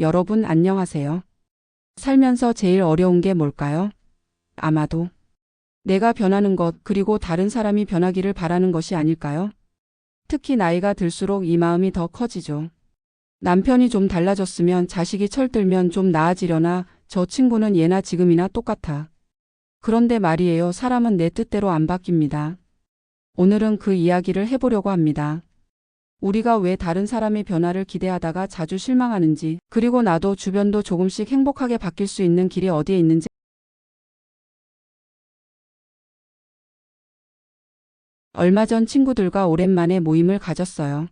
여러분 안녕하세요. 살면서 제일 어려운 게 뭘까요? 아마도 내가 변하는 것 그리고 다른 사람이 변하기를 바라는 것이 아닐까요? 특히 나이가 들수록 이 마음이 더 커지죠. 남편이 좀 달라졌으면 자식이 철들면 좀 나아지려나 저 친구는 예나 지금이나 똑같아. 그런데 말이에요. 사람은 내 뜻대로 안 바뀝니다. 오늘은 그 이야기를 해보려고 합니다. 우리가 왜 다른 사람의 변화를 기대하다가 자주 실망하는지, 그리고 나도 주변도 조금씩 행복하게 바뀔 수 있는 길이 어디에 있는지 얼마 전 친구들과 오랜만에 모임을 가졌어요.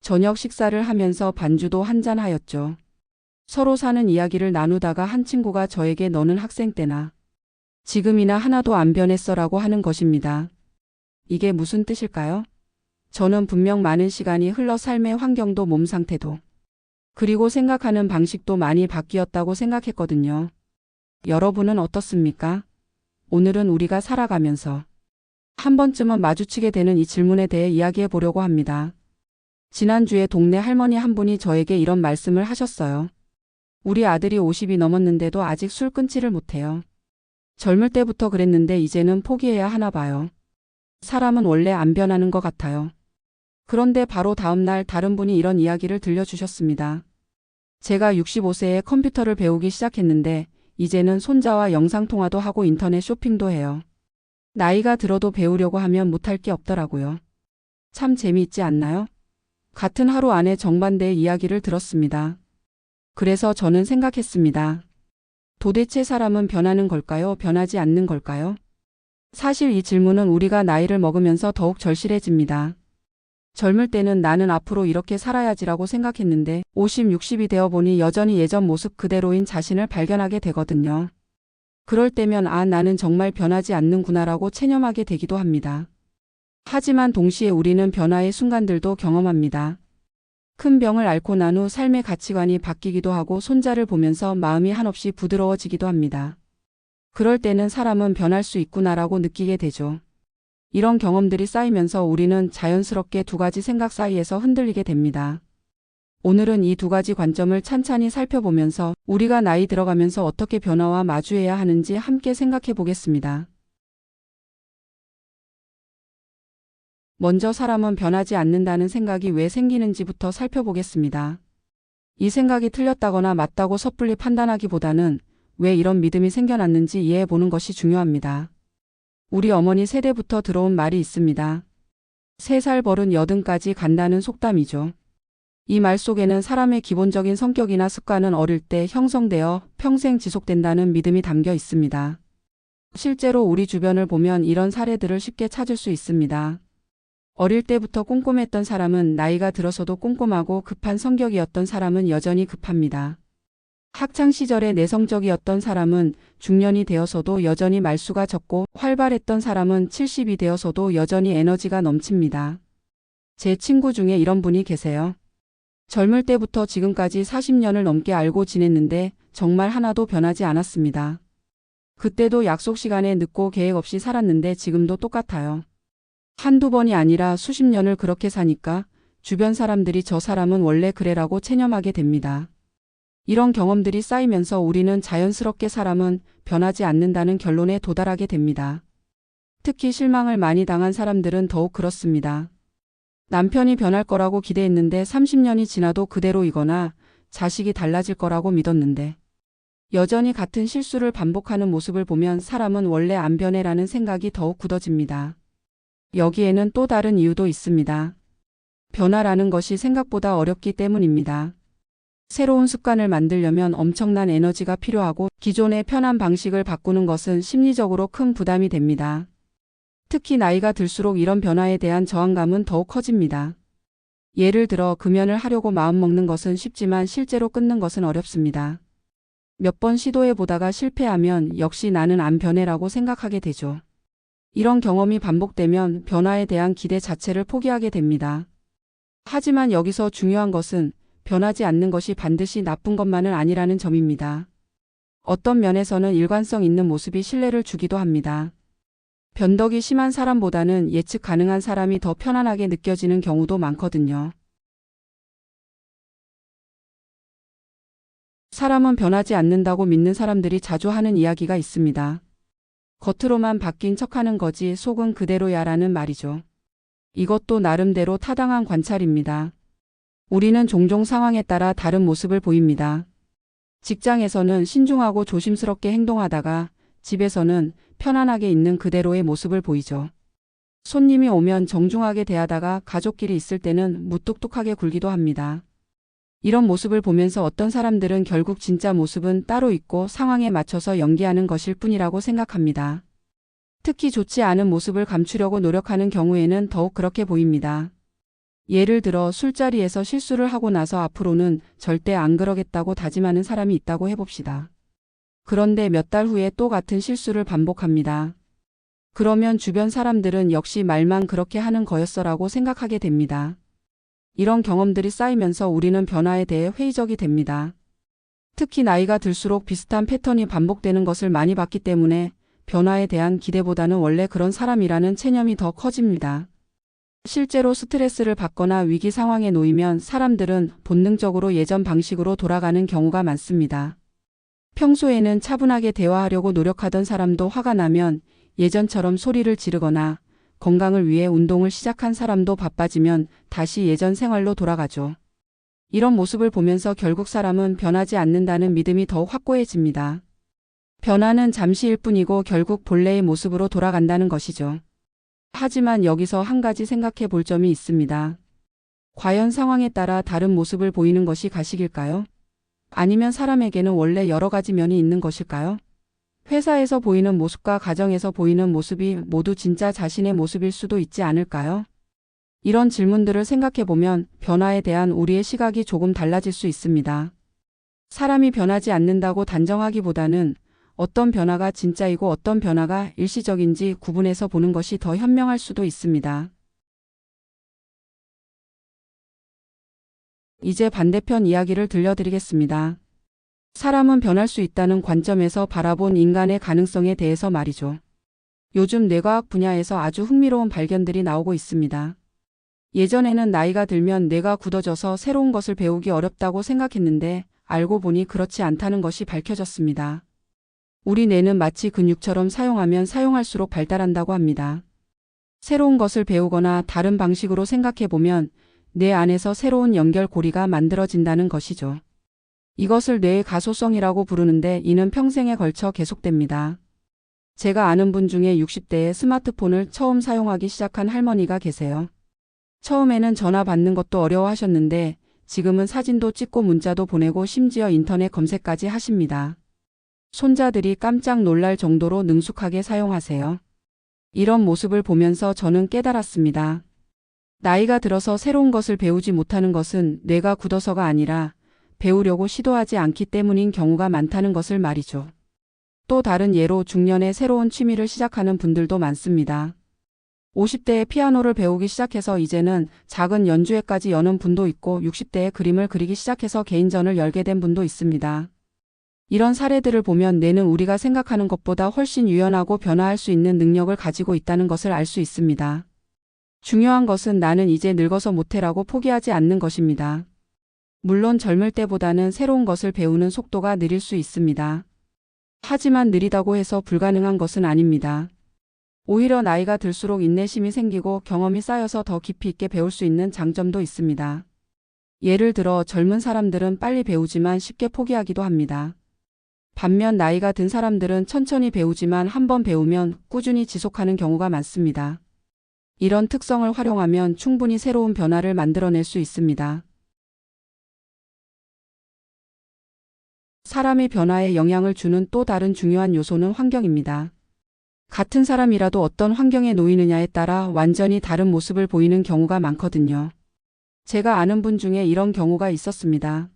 저녁 식사를 하면서 반주도 한잔 하였죠. 서로 사는 이야기를 나누다가 한 친구가 저에게 너는 학생 때나 지금이나 하나도 안 변했어라고 하는 것입니다. 이게 무슨 뜻일까요? 저는 분명 많은 시간이 흘러 삶의 환경도 몸 상태도 그리고 생각하는 방식도 많이 바뀌었다고 생각했거든요. 여러분은 어떻습니까? 오늘은 우리가 살아가면서 한 번쯤은 마주치게 되는 이 질문에 대해 이야기해 보려고 합니다. 지난주에 동네 할머니 한 분이 저에게 이런 말씀을 하셨어요. 우리 아들이 50이 넘었는데도 아직 술 끊지를 못해요. 젊을 때부터 그랬는데 이제는 포기해야 하나 봐요. 사람은 원래 안 변하는 것 같아요. 그런데 바로 다음 날 다른 분이 이런 이야기를 들려주셨습니다. 제가 65세에 컴퓨터를 배우기 시작했는데 이제는 손자와 영상통화도 하고 인터넷 쇼핑도 해요. 나이가 들어도 배우려고 하면 못할 게 없더라고요. 참 재미있지 않나요? 같은 하루 안에 정반대의 이야기를 들었습니다. 그래서 저는 생각했습니다. 도대체 사람은 변하는 걸까요? 변하지 않는 걸까요? 사실 이 질문은 우리가 나이를 먹으면서 더욱 절실해집니다. 젊을 때는 나는 앞으로 이렇게 살아야지라고 생각했는데 50, 60이 되어 보니 여전히 예전 모습 그대로인 자신을 발견하게 되거든요. 그럴 때면 아, 나는 정말 변하지 않는구나라고 체념하게 되기도 합니다. 하지만 동시에 우리는 변화의 순간들도 경험합니다. 큰 병을 앓고 난 후 삶의 가치관이 바뀌기도 하고 손자를 보면서 마음이 한없이 부드러워지기도 합니다. 그럴 때는 사람은 변할 수 있구나라고 느끼게 되죠. 이런 경험들이 쌓이면서 우리는 자연스럽게 두 가지 생각 사이에서 흔들리게 됩니다. 오늘은 이 두 가지 관점을 찬찬히 살펴보면서 우리가 나이 들어가면서 어떻게 변화와 마주해야 하는지 함께 생각해 보겠습니다. 먼저 사람은 변하지 않는다는 생각이 왜 생기는지부터 살펴보겠습니다. 이 생각이 틀렸다거나 맞다고 섣불리 판단하기보다는 왜 이런 믿음이 생겨났는지 이해해 보는 것이 중요합니다. 우리 어머니 세대부터 들어온 말이 있습니다. 세 살 버른 여든까지 간다는 속담이죠. 이 말 속에는 사람의 기본적인 성격이나 습관은 어릴 때 형성되어 평생 지속된다는 믿음이 담겨 있습니다. 실제로 우리 주변을 보면 이런 사례들을 쉽게 찾을 수 있습니다. 어릴 때부터 꼼꼼했던 사람은 나이가 들어서도 꼼꼼하고 급한 성격이었던 사람은 여전히 급합니다. 학창 시절에 내성적이었던 사람은 중년이 되어서도 여전히 말수가 적고 활발했던 사람은 70이 되어서도 여전히 에너지가 넘칩니다. 제 친구 중에 이런 분이 계세요. 젊을 때부터 지금까지 40년을 넘게 알고 지냈는데 정말 하나도 변하지 않았습니다. 그때도 약속 시간에 늦고 계획 없이 살았는데 지금도 똑같아요. 한두 번이 아니라 수십 년을 그렇게 사니까 주변 사람들이 저 사람은 원래 그래라고 체념하게 됩니다. 이런 경험들이 쌓이면서 우리는 자연스럽게 사람은 변하지 않는다는 결론에 도달하게 됩니다. 특히 실망을 많이 당한 사람들은 더욱 그렇습니다. 남편이 변할 거라고 기대했는데 30년이 지나도 그대로이거나 자식이 달라질 거라고 믿었는데 여전히 같은 실수를 반복하는 모습을 보면 사람은 원래 안 변해라는 생각이 더욱 굳어집니다. 여기에는 또 다른 이유도 있습니다. 변화라는 것이 생각보다 어렵기 때문입니다. 새로운 습관을 만들려면 엄청난 에너지가 필요하고 기존의 편한 방식을 바꾸는 것은 심리적으로 큰 부담이 됩니다. 특히 나이가 들수록 이런 변화에 대한 저항감은 더욱 커집니다. 예를 들어 금연을 하려고 마음먹는 것은 쉽지만 실제로 끊는 것은 어렵습니다. 몇 번 시도해 보다가 실패하면 역시 나는 안 변해라고 생각하게 되죠. 이런 경험이 반복되면 변화에 대한 기대 자체를 포기하게 됩니다. 하지만 여기서 중요한 것은 변하지 않는 것이 반드시 나쁜 것만은 아니라는 점입니다. 어떤 면에서는 일관성 있는 모습이 신뢰를 주기도 합니다. 변덕이 심한 사람보다는 예측 가능한 사람이 더 편안하게 느껴지는 경우도 많거든요. 사람은 변하지 않는다고 믿는 사람들이 자주 하는 이야기가 있습니다. 겉으로만 바뀐 척하는 거지 속은 그대로야라는 말이죠. 이것도 나름대로 타당한 관찰입니다. 우리는 종종 상황에 따라 다른 모습을 보입니다. 직장에서는 신중하고 조심스럽게 행동하다가 집에서는 편안하게 있는 그대로의 모습을 보이죠. 손님이 오면 정중하게 대하다가 가족끼리 있을 때는 무뚝뚝하게 굴기도 합니다. 이런 모습을 보면서 어떤 사람들은 결국 진짜 모습은 따로 있고 상황에 맞춰서 연기하는 것일 뿐이라고 생각합니다. 특히 좋지 않은 모습을 감추려고 노력하는 경우에는 더욱 그렇게 보입니다. 예를 들어 술자리에서 실수를 하고 나서 앞으로는 절대 안 그러겠다고 다짐하는 사람이 있다고 해봅시다. 그런데 몇 달 후에 또 같은 실수를 반복합니다. 그러면 주변 사람들은 역시 말만 그렇게 하는 거였어라고 생각하게 됩니다. 이런 경험들이 쌓이면서 우리는 변화에 대해 회의적이 됩니다. 특히 나이가 들수록 비슷한 패턴이 반복되는 것을 많이 봤기 때문에 변화에 대한 기대보다는 원래 그런 사람이라는 체념이 더 커집니다. 실제로 스트레스를 받거나 위기 상황에 놓이면 사람들은 본능적으로 예전 방식으로 돌아가는 경우가 많습니다. 평소에는 차분하게 대화하려고 노력하던 사람도 화가 나면 예전처럼 소리를 지르거나 건강을 위해 운동을 시작한 사람도 바빠지면 다시 예전 생활로 돌아가죠. 이런 모습을 보면서 결국 사람은 변하지 않는다는 믿음이 더욱 확고해집니다. 변화는 잠시일 뿐이고 결국 본래의 모습으로 돌아간다는 것이죠. 하지만 여기서 한 가지 생각해 볼 점이 있습니다. 과연 상황에 따라 다른 모습을 보이는 것이 가식일까요? 아니면 사람에게는 원래 여러 가지 면이 있는 것일까요? 회사에서 보이는 모습과 가정에서 보이는 모습이 모두 진짜 자신의 모습일 수도 있지 않을까요? 이런 질문들을 생각해 보면 변화에 대한 우리의 시각이 조금 달라질 수 있습니다. 사람이 변하지 않는다고 단정하기보다는 어떤 변화가 진짜이고 어떤 변화가 일시적인지 구분해서 보는 것이 더 현명할 수도 있습니다. 이제 반대편 이야기를 들려드리겠습니다. 사람은 변할 수 있다는 관점에서 바라본 인간의 가능성에 대해서 말이죠. 요즘 뇌과학 분야에서 아주 흥미로운 발견들이 나오고 있습니다. 예전에는 나이가 들면 뇌가 굳어져서 새로운 것을 배우기 어렵다고 생각했는데 알고 보니 그렇지 않다는 것이 밝혀졌습니다. 우리 뇌는 마치 근육처럼 사용하면 사용할수록 발달한다고 합니다. 새로운 것을 배우거나 다른 방식으로 생각해 보면 뇌 안에서 새로운 연결고리가 만들어진다는 것이죠. 이것을 뇌의 가소성이라고 부르는데 이는 평생에 걸쳐 계속됩니다. 제가 아는 분 중에 60대에 스마트폰을 처음 사용하기 시작한 할머니가 계세요. 처음에는 전화 받는 것도 어려워하셨는데 지금은 사진도 찍고 문자도 보내고 심지어 인터넷 검색까지 하십니다. 손자들이 깜짝 놀랄 정도로 능숙하게 사용하세요. 이런 모습을 보면서 저는 깨달았습니다. 나이가 들어서 새로운 것을 배우지 못하는 것은 뇌가 굳어서가 아니라 배우려고 시도하지 않기 때문인 경우가 많다는 것을 말이죠. 또 다른 예로 중년에 새로운 취미를 시작하는 분들도 많습니다. 50대에 피아노를 배우기 시작해서 이제는 작은 연주회까지 여는 분도 있고 60대에 그림을 그리기 시작해서 개인전을 열게 된 분도 있습니다. 이런 사례들을 보면 뇌는 우리가 생각하는 것보다 훨씬 유연하고 변화할 수 있는 능력을 가지고 있다는 것을 알 수 있습니다. 중요한 것은 나는 이제 늙어서 못해라고 포기하지 않는 것입니다. 물론 젊을 때보다는 새로운 것을 배우는 속도가 느릴 수 있습니다. 하지만 느리다고 해서 불가능한 것은 아닙니다. 오히려 나이가 들수록 인내심이 생기고 경험이 쌓여서 더 깊이 있게 배울 수 있는 장점도 있습니다. 예를 들어 젊은 사람들은 빨리 배우지만 쉽게 포기하기도 합니다. 반면 나이가 든 사람들은 천천히 배우지만 한번 배우면 꾸준히 지속하는 경우가 많습니다. 이런 특성을 활용하면 충분히 새로운 변화를 만들어낼 수 있습니다. 사람의 변화에 영향을 주는 또 다른 중요한 요소는 환경입니다. 같은 사람이라도 어떤 환경에 놓이느냐에 따라 완전히 다른 모습을 보이는 경우가 많거든요. 제가 아는 분 중에 이런 경우가 있었습니다.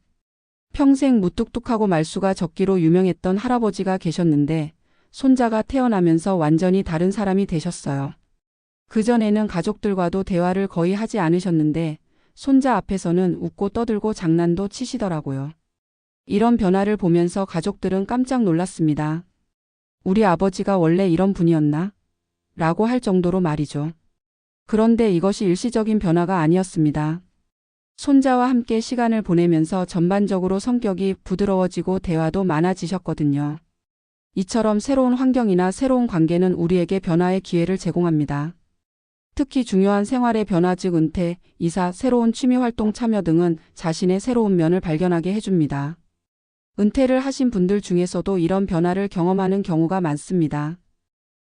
평생 무뚝뚝하고 말수가 적기로 유명했던 할아버지가 계셨는데 손자가 태어나면서 완전히 다른 사람이 되셨어요. 그전에는 가족들과도 대화를 거의 하지 않으셨는데 손자 앞에서는 웃고 떠들고 장난도 치시더라고요. 이런 변화를 보면서 가족들은 깜짝 놀랐습니다. 우리 아버지가 원래 이런 분이었나? 라고 할 정도로 말이죠. 그런데 이것이 일시적인 변화가 아니었습니다. 손자와 함께 시간을 보내면서 전반적으로 성격이 부드러워지고 대화도 많아지셨거든요. 이처럼 새로운 환경이나 새로운 관계는 우리에게 변화의 기회를 제공합니다. 특히 중요한 생활의 변화 즉 은퇴, 이사, 새로운 취미 활동 참여 등은 자신의 새로운 면을 발견하게 해줍니다. 은퇴를 하신 분들 중에서도 이런 변화를 경험하는 경우가 많습니다.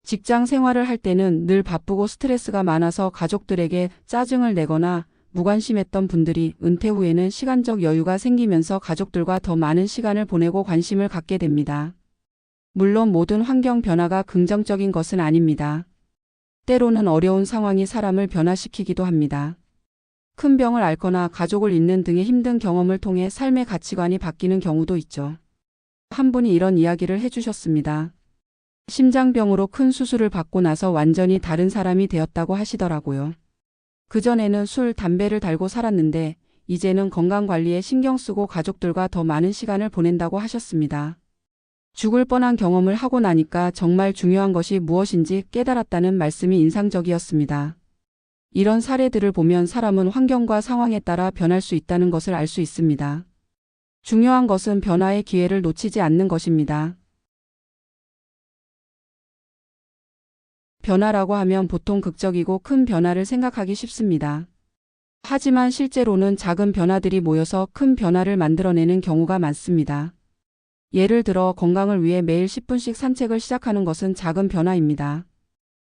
직장 생활을 할 때는 늘 바쁘고 스트레스가 많아서 가족들에게 짜증을 내거나 무관심했던 분들이 은퇴 후에는 시간적 여유가 생기면서 가족들과 더 많은 시간을 보내고 관심을 갖게 됩니다. 물론 모든 환경 변화가 긍정적인 것은 아닙니다. 때로는 어려운 상황이 사람을 변화시키기도 합니다. 큰 병을 앓거나 가족을 잃는 등의 힘든 경험을 통해 삶의 가치관이 바뀌는 경우도 있죠. 한 분이 이런 이야기를 해주셨습니다. 심장병으로 큰 수술을 받고 나서 완전히 다른 사람이 되었다고 하시더라고요. 그전에는 술, 담배를 달고 살았는데 이제는 건강 관리에 신경 쓰고 가족들과 더 많은 시간을 보낸다고 하셨습니다. 죽을 뻔한 경험을 하고 나니까 정말 중요한 것이 무엇인지 깨달았다는 말씀이 인상적이었습니다. 이런 사례들을 보면 사람은 환경과 상황에 따라 변할 수 있다는 것을 알 수 있습니다. 중요한 것은 변화의 기회를 놓치지 않는 것입니다. 변화라고 하면 보통 극적이고 큰 변화를 생각하기 쉽습니다. 하지만 실제로는 작은 변화들이 모여서 큰 변화를 만들어내는 경우가 많습니다. 예를 들어 건강을 위해 매일 10분씩 산책을 시작하는 것은 작은 변화입니다.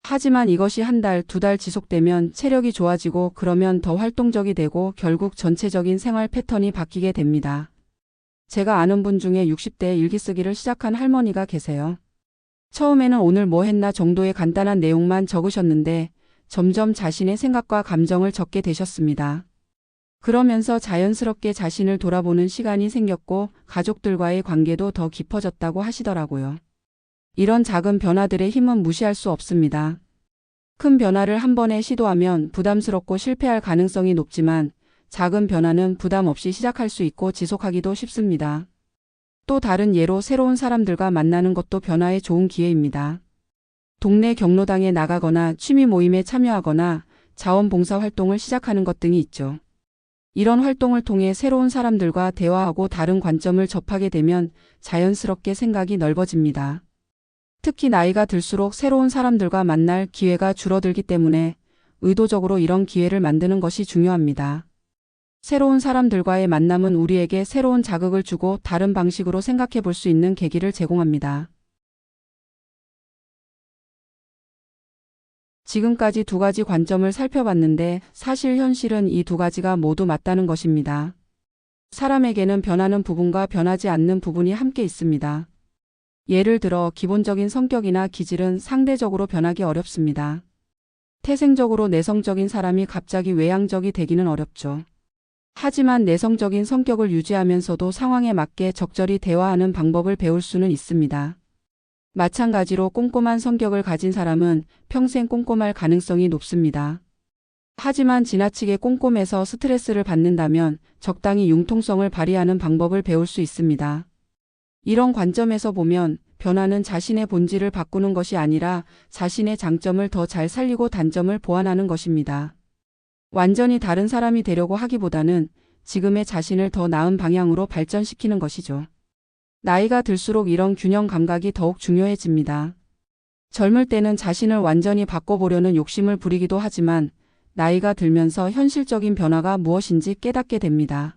하지만 이것이 한 달, 두 달 지속되면 체력이 좋아지고 그러면 더 활동적이 되고 결국 전체적인 생활 패턴이 바뀌게 됩니다. 제가 아는 분 중에 60대에 일기 쓰기를 시작한 할머니가 계세요. 처음에는 오늘 뭐 했나 정도의 간단한 내용만 적으셨는데 점점 자신의 생각과 감정을 적게 되셨습니다. 그러면서 자연스럽게 자신을 돌아보는 시간이 생겼고 가족들과의 관계도 더 깊어졌다고 하시더라고요. 이런 작은 변화들의 힘은 무시할 수 없습니다. 큰 변화를 한 번에 시도하면 부담스럽고 실패할 가능성이 높지만 작은 변화는 부담 없이 시작할 수 있고 지속하기도 쉽습니다. 또 다른 예로 새로운 사람들과 만나는 것도 변화의 좋은 기회입니다. 동네 경로당에 나가거나 취미 모임에 참여하거나 자원봉사 활동을 시작하는 것 등이 있죠. 이런 활동을 통해 새로운 사람들과 대화하고 다른 관점을 접하게 되면 자연스럽게 생각이 넓어집니다. 특히 나이가 들수록 새로운 사람들과 만날 기회가 줄어들기 때문에 의도적으로 이런 기회를 만드는 것이 중요합니다. 새로운 사람들과의 만남은 우리에게 새로운 자극을 주고 다른 방식으로 생각해 볼 수 있는 계기를 제공합니다. 지금까지 두 가지 관점을 살펴봤는데 사실 현실은 이 두 가지가 모두 맞다는 것입니다. 사람에게는 변하는 부분과 변하지 않는 부분이 함께 있습니다. 예를 들어 기본적인 성격이나 기질은 상대적으로 변하기 어렵습니다. 태생적으로 내성적인 사람이 갑자기 외향적이 되기는 어렵죠. 하지만 내성적인 성격을 유지하면서도 상황에 맞게 적절히 대화하는 방법을 배울 수는 있습니다. 마찬가지로 꼼꼼한 성격을 가진 사람은 평생 꼼꼼할 가능성이 높습니다. 하지만 지나치게 꼼꼼해서 스트레스를 받는다면 적당히 융통성을 발휘하는 방법을 배울 수 있습니다. 이런 관점에서 보면 변화는 자신의 본질을 바꾸는 것이 아니라 자신의 장점을 더 잘 살리고 단점을 보완하는 것입니다. 완전히 다른 사람이 되려고 하기보다는 지금의 자신을 더 나은 방향으로 발전시키는 것이죠. 나이가 들수록 이런 균형 감각이 더욱 중요해집니다. 젊을 때는 자신을 완전히 바꿔보려는 욕심을 부리기도 하지만 나이가 들면서 현실적인 변화가 무엇인지 깨닫게 됩니다.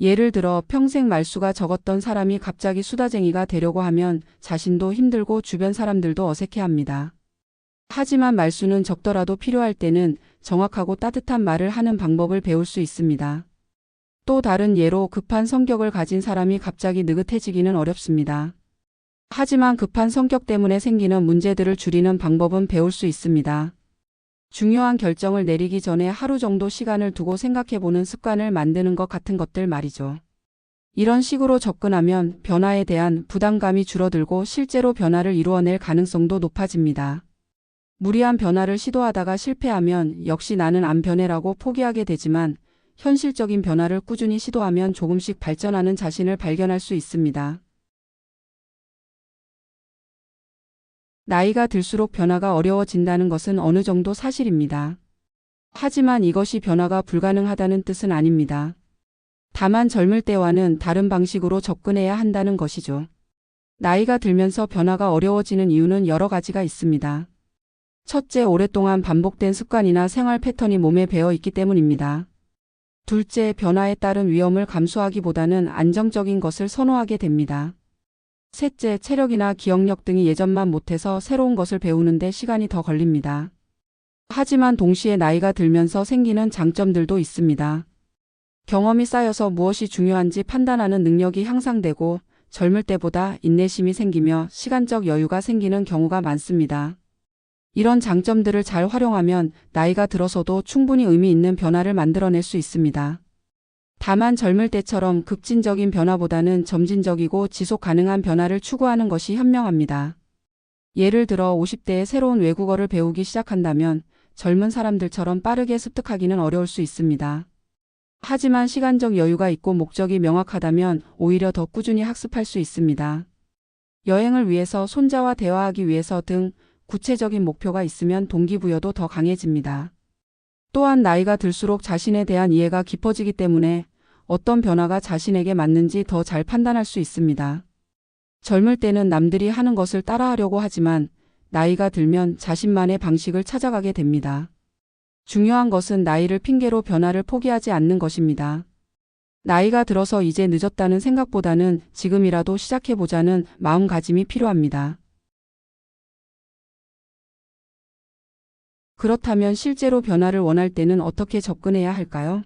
예를 들어 평생 말수가 적었던 사람이 갑자기 수다쟁이가 되려고 하면 자신도 힘들고 주변 사람들도 어색해합니다. 하지만 말수는 적더라도 필요할 때는 정확하고 따뜻한 말을 하는 방법을 배울 수 있습니다. 또 다른 예로 급한 성격을 가진 사람이 갑자기 느긋해지기는 어렵습니다. 하지만 급한 성격 때문에 생기는 문제들을 줄이는 방법은 배울 수 있습니다. 중요한 결정을 내리기 전에 하루 정도 시간을 두고 생각해보는 습관을 만드는 것 같은 것들 말이죠. 이런 식으로 접근하면 변화에 대한 부담감이 줄어들고 실제로 변화를 이루어낼 가능성도 높아집니다. 무리한 변화를 시도하다가 실패하면 역시 나는 안 변해라고 포기하게 되지만 현실적인 변화를 꾸준히 시도하면 조금씩 발전하는 자신을 발견할 수 있습니다. 나이가 들수록 변화가 어려워진다는 것은 어느 정도 사실입니다. 하지만 이것이 변화가 불가능하다는 뜻은 아닙니다. 다만 젊을 때와는 다른 방식으로 접근해야 한다는 것이죠. 나이가 들면서 변화가 어려워지는 이유는 여러 가지가 있습니다. 첫째, 오랫동안 반복된 습관이나 생활 패턴이 몸에 배어 있기 때문입니다. 둘째, 변화에 따른 위험을 감수하기보다는 안정적인 것을 선호하게 됩니다. 셋째, 체력이나 기억력 등이 예전만 못해서 새로운 것을 배우는데 시간이 더 걸립니다. 하지만 동시에 나이가 들면서 생기는 장점들도 있습니다. 경험이 쌓여서 무엇이 중요한지 판단하는 능력이 향상되고 젊을 때보다 인내심이 생기며 시간적 여유가 생기는 경우가 많습니다. 이런 장점들을 잘 활용하면 나이가 들어서도 충분히 의미 있는 변화를 만들어낼 수 있습니다. 다만 젊을 때처럼 급진적인 변화보다는 점진적이고 지속 가능한 변화를 추구하는 것이 현명합니다. 예를 들어 50대에 새로운 외국어를 배우기 시작한다면 젊은 사람들처럼 빠르게 습득하기는 어려울 수 있습니다. 하지만 시간적 여유가 있고 목적이 명확하다면 오히려 더 꾸준히 학습할 수 있습니다. 여행을 위해서 손자와 대화하기 위해서 등 구체적인 목표가 있으면 동기부여도 더 강해집니다. 또한 나이가 들수록 자신에 대한 이해가 깊어지기 때문에 어떤 변화가 자신에게 맞는지 더 잘 판단할 수 있습니다. 젊을 때는 남들이 하는 것을 따라하려고 하지만 나이가 들면 자신만의 방식을 찾아가게 됩니다. 중요한 것은 나이를 핑계로 변화를 포기하지 않는 것입니다. 나이가 들어서 이제 늦었다는 생각보다는 지금이라도 시작해보자는 마음가짐이 필요합니다. 그렇다면 실제로 변화를 원할 때는 어떻게 접근해야 할까요?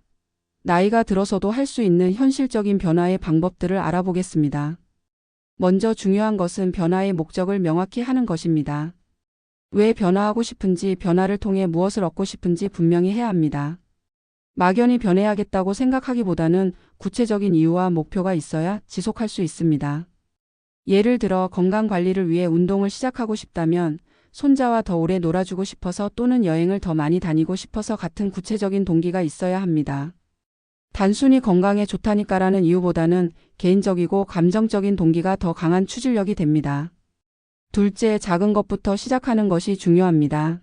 나이가 들어서도 할 수 있는 현실적인 변화의 방법들을 알아보겠습니다. 먼저 중요한 것은 변화의 목적을 명확히 하는 것입니다. 왜 변화하고 싶은지, 변화를 통해 무엇을 얻고 싶은지 분명히 해야 합니다. 막연히 변해야겠다고 생각하기보다는 구체적인 이유와 목표가 있어야 지속할 수 있습니다. 예를 들어 건강 관리를 위해 운동을 시작하고 싶다면 손자와 더 오래 놀아주고 싶어서 또는 여행을 더 많이 다니고 싶어서 같은 구체적인 동기가 있어야 합니다. 단순히 건강에 좋다니까라는 이유보다는 개인적이고 감정적인 동기가 더 강한 추진력이 됩니다. 둘째, 작은 것부터 시작하는 것이 중요합니다.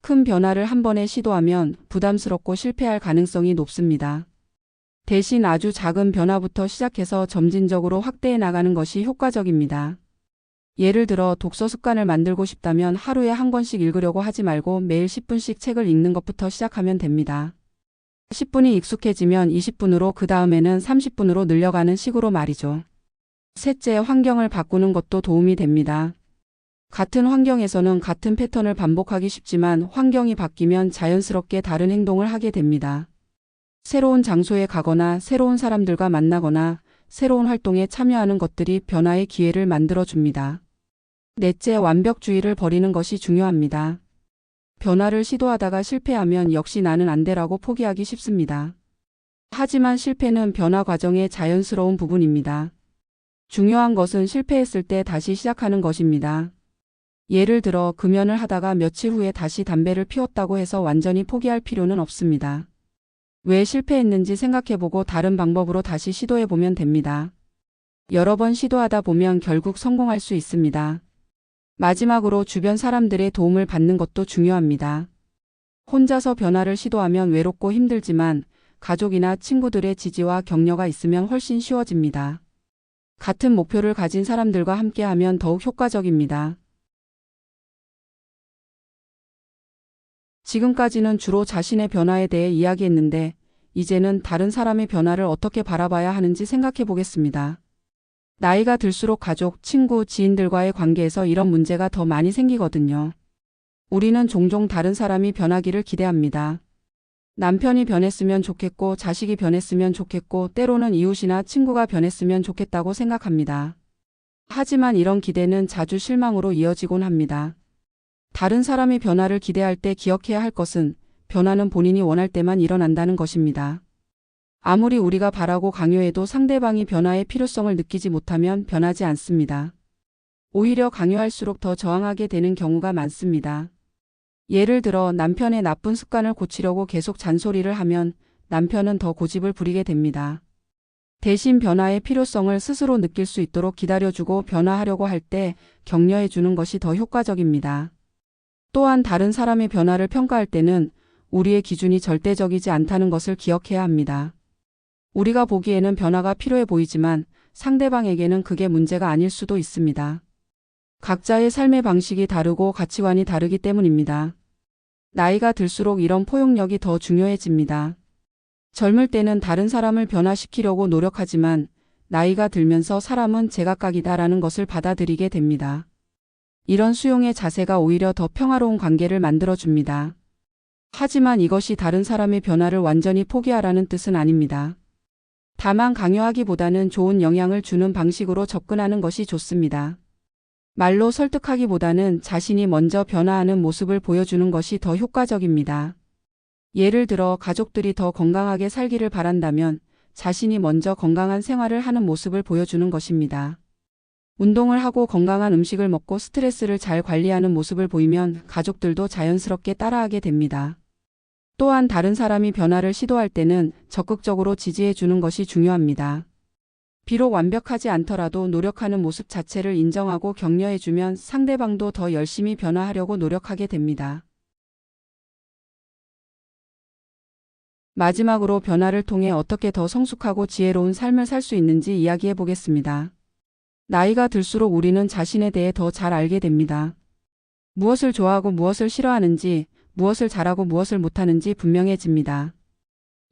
큰 변화를 한 번에 시도하면 부담스럽고 실패할 가능성이 높습니다. 대신 아주 작은 변화부터 시작해서 점진적으로 확대해 나가는 것이 효과적입니다. 예를 들어 독서 습관을 만들고 싶다면 하루에 한 권씩 읽으려고 하지 말고 매일 10분씩 책을 읽는 것부터 시작하면 됩니다. 10분이 익숙해지면 20분으로 그 다음에는 30분으로 늘려가는 식으로 말이죠. 셋째, 환경을 바꾸는 것도 도움이 됩니다. 같은 환경에서는 같은 패턴을 반복하기 쉽지만 환경이 바뀌면 자연스럽게 다른 행동을 하게 됩니다. 새로운 장소에 가거나 새로운 사람들과 만나거나 새로운 활동에 참여하는 것들이 변화의 기회를 만들어 줍니다. 넷째, 완벽주의를 버리는 것이 중요합니다. 변화를 시도하다가 실패하면 역시 나는 안 돼라고 포기하기 쉽습니다. 하지만 실패는 변화 과정의 자연스러운 부분입니다. 중요한 것은 실패했을 때 다시 시작하는 것입니다. 예를 들어 금연을 하다가 며칠 후에 다시 담배를 피웠다고 해서 완전히 포기할 필요는 없습니다. 왜 실패했는지 생각해보고 다른 방법으로 다시 시도해보면 됩니다. 여러 번 시도하다 보면 결국 성공할 수 있습니다. 마지막으로 주변 사람들의 도움을 받는 것도 중요합니다. 혼자서 변화를 시도하면 외롭고 힘들지만 가족이나 친구들의 지지와 격려가 있으면 훨씬 쉬워집니다. 같은 목표를 가진 사람들과 함께하면 더욱 효과적입니다. 지금까지는 주로 자신의 변화에 대해 이야기했는데 이제는 다른 사람의 변화를 어떻게 바라봐야 하는지 생각해 보겠습니다. 나이가 들수록 가족, 친구, 지인들과의 관계에서 이런 문제가 더 많이 생기거든요. 우리는 종종 다른 사람이 변하기를 기대합니다. 남편이 변했으면 좋겠고 자식이 변했으면 좋겠고 때로는 이웃이나 친구가 변했으면 좋겠다고 생각합니다. 하지만 이런 기대는 자주 실망으로 이어지곤 합니다. 다른 사람의 변화를 기대할 때 기억해야 할 것은 변화는 본인이 원할 때만 일어난다는 것입니다. 아무리 우리가 바라고 강요해도 상대방이 변화의 필요성을 느끼지 못하면 변하지 않습니다. 오히려 강요할수록 더 저항하게 되는 경우가 많습니다. 예를 들어 남편의 나쁜 습관을 고치려고 계속 잔소리를 하면 남편은 더 고집을 부리게 됩니다. 대신 변화의 필요성을 스스로 느낄 수 있도록 기다려주고 변화하려고 할 때 격려해 주는 것이 더 효과적입니다. 또한 다른 사람의 변화를 평가할 때는 우리의 기준이 절대적이지 않다는 것을 기억해야 합니다. 우리가 보기에는 변화가 필요해 보이지만 상대방에게는 그게 문제가 아닐 수도 있습니다. 각자의 삶의 방식이 다르고 가치관이 다르기 때문입니다. 나이가 들수록 이런 포용력이 더 중요해집니다. 젊을 때는 다른 사람을 변화시키려고 노력하지만 나이가 들면서 사람은 제각각이다라는 것을 받아들이게 됩니다. 이런 수용의 자세가 오히려 더 평화로운 관계를 만들어줍니다. 하지만 이것이 다른 사람의 변화를 완전히 포기하라는 뜻은 아닙니다. 다만 강요하기보다는 좋은 영향을 주는 방식으로 접근하는 것이 좋습니다. 말로 설득하기보다는 자신이 먼저 변화하는 모습을 보여주는 것이 더 효과적입니다. 예를 들어 가족들이 더 건강하게 살기를 바란다면 자신이 먼저 건강한 생활을 하는 모습을 보여주는 것입니다. 운동을 하고 건강한 음식을 먹고 스트레스를 잘 관리하는 모습을 보이면 가족들도 자연스럽게 따라하게 됩니다. 또한 다른 사람이 변화를 시도할 때는 적극적으로 지지해 주는 것이 중요합니다. 비록 완벽하지 않더라도 노력하는 모습 자체를 인정하고 격려해 주면 상대방도 더 열심히 변화하려고 노력하게 됩니다. 마지막으로 변화를 통해 어떻게 더 성숙하고 지혜로운 삶을 살 수 있는지 이야기해 보겠습니다. 나이가 들수록 우리는 자신에 대해 더 잘 알게 됩니다. 무엇을 좋아하고 무엇을 싫어하는지, 무엇을 잘하고 무엇을 못하는지 분명해집니다.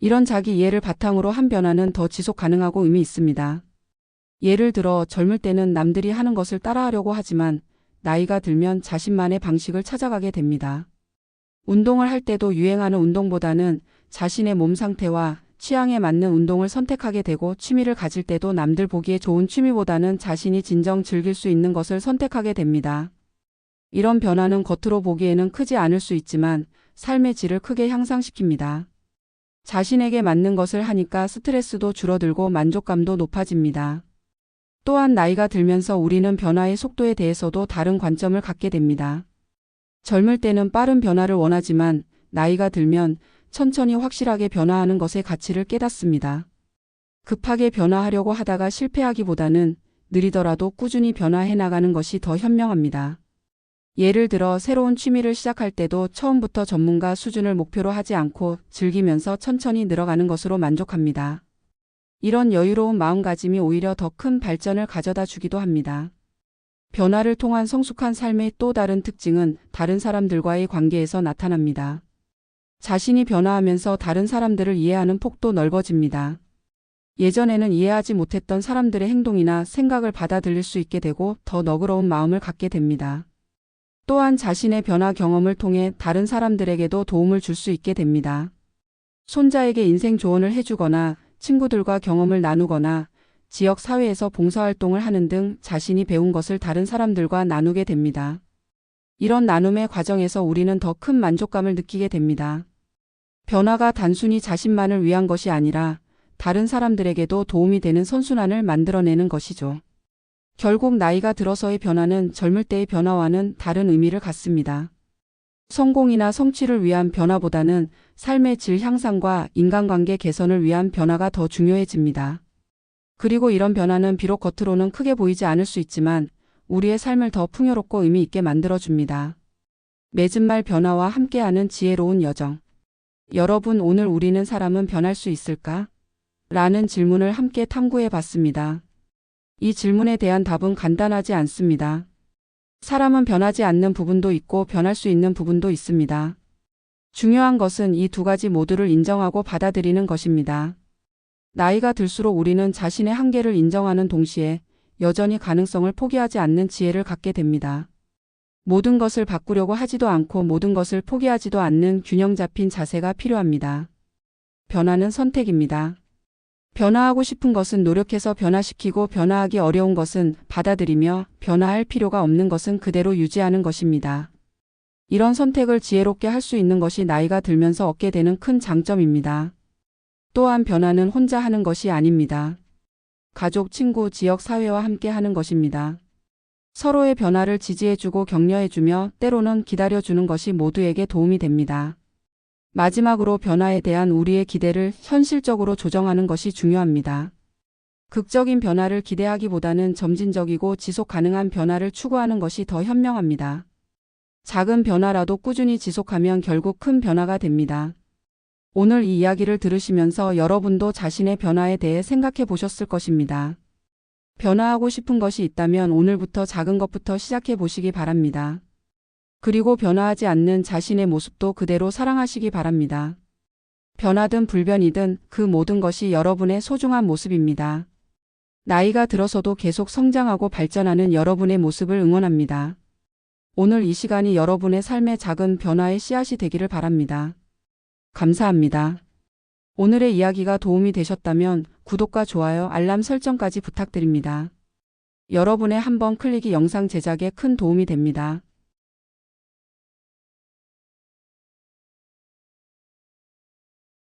이런 자기 이해를 바탕으로 한 변화는 더 지속 가능하고 의미 있습니다. 예를 들어 젊을 때는 남들이 하는 것을 따라하려고 하지만 나이가 들면 자신만의 방식을 찾아가게 됩니다. 운동을 할 때도 유행하는 운동보다는 자신의 몸 상태와 취향에 맞는 운동을 선택하게 되고 취미를 가질 때도 남들 보기에 좋은 취미보다는 자신이 진정 즐길 수 있는 것을 선택하게 됩니다. 이런 변화는 겉으로 보기에는 크지 않을 수 있지만 삶의 질을 크게 향상시킵니다. 자신에게 맞는 것을 하니까 스트레스도 줄어들고 만족감도 높아집니다. 또한 나이가 들면서 우리는 변화의 속도에 대해서도 다른 관점을 갖게 됩니다. 젊을 때는 빠른 변화를 원하지만 나이가 들면 천천히 확실하게 변화하는 것의 가치를 깨닫습니다. 급하게 변화하려고 하다가 실패하기보다는 느리더라도 꾸준히 변화해 나가는 것이 더 현명합니다. 예를 들어 새로운 취미를 시작할 때도 처음부터 전문가 수준을 목표로 하지 않고 즐기면서 천천히 늘어가는 것으로 만족합니다. 이런 여유로운 마음가짐이 오히려 더 큰 발전을 가져다 주기도 합니다. 변화를 통한 성숙한 삶의 또 다른 특징은 다른 사람들과의 관계에서 나타납니다. 자신이 변화하면서 다른 사람들을 이해하는 폭도 넓어집니다. 예전에는 이해하지 못했던 사람들의 행동이나 생각을 받아들일 수 있게 되고 더 너그러운 마음을 갖게 됩니다. 또한 자신의 변화 경험을 통해 다른 사람들에게도 도움을 줄 수 있게 됩니다. 손자에게 인생 조언을 해주거나 친구들과 경험을 나누거나 지역 사회에서 봉사활동을 하는 등 자신이 배운 것을 다른 사람들과 나누게 됩니다. 이런 나눔의 과정에서 우리는 더 큰 만족감을 느끼게 됩니다. 변화가 단순히 자신만을 위한 것이 아니라 다른 사람들에게도 도움이 되는 선순환을 만들어내는 것이죠. 결국 나이가 들어서의 변화는 젊을 때의 변화와는 다른 의미를 갖습니다. 성공이나 성취를 위한 변화보다는 삶의 질 향상과 인간관계 개선을 위한 변화가 더 중요해집니다. 그리고 이런 변화는 비록 겉으로는 크게 보이지 않을 수 있지만 우리의 삶을 더 풍요롭고 의미 있게 만들어줍니다. 맺은 말 변화와 함께하는 지혜로운 여정. 여러분 오늘 우리는 사람은 변할 수 있을까? 라는 질문을 함께 탐구해 봤습니다. 이 질문에 대한 답은 간단하지 않습니다. 사람은 변하지 않는 부분도 있고 변할 수 있는 부분도 있습니다. 중요한 것은 이 두 가지 모두를 인정하고 받아들이는 것입니다. 나이가 들수록 우리는 자신의 한계를 인정하는 동시에 여전히 가능성을 포기하지 않는 지혜를 갖게 됩니다. 모든 것을 바꾸려고 하지도 않고 모든 것을 포기하지도 않는 균형 잡힌 자세가 필요합니다. 변화는 선택입니다. 변화하고 싶은 것은 노력해서 변화시키고 변화하기 어려운 것은 받아들이며 변화할 필요가 없는 것은 그대로 유지하는 것입니다. 이런 선택을 지혜롭게 할 수 있는 것이 나이가 들면서 얻게 되는 큰 장점입니다. 또한 변화는 혼자 하는 것이 아닙니다. 가족, 친구, 지역, 사회와 함께 하는 것입니다. 서로의 변화를 지지해주고 격려해주며 때로는 기다려주는 것이 모두에게 도움이 됩니다. 마지막으로 변화에 대한 우리의 기대를 현실적으로 조정하는 것이 중요합니다. 극적인 변화를 기대하기보다는 점진적이고 지속 가능한 변화를 추구하는 것이 더 현명합니다. 작은 변화라도 꾸준히 지속하면 결국 큰 변화가 됩니다. 오늘 이 이야기를 들으시면서 여러분도 자신의 변화에 대해 생각해 보셨을 것입니다. 변화하고 싶은 것이 있다면 오늘부터 작은 것부터 시작해 보시기 바랍니다. 그리고 변화하지 않는 자신의 모습도 그대로 사랑하시기 바랍니다. 변화든 불변이든 그 모든 것이 여러분의 소중한 모습입니다. 나이가 들어서도 계속 성장하고 발전하는 여러분의 모습을 응원합니다. 오늘 이 시간이 여러분의 삶의 작은 변화의 씨앗이 되기를 바랍니다. 감사합니다. 오늘의 이야기가 도움이 되셨다면 구독과 좋아요, 알람 설정까지 부탁드립니다. 여러분의 한 번 클릭이 영상 제작에 큰 도움이 됩니다.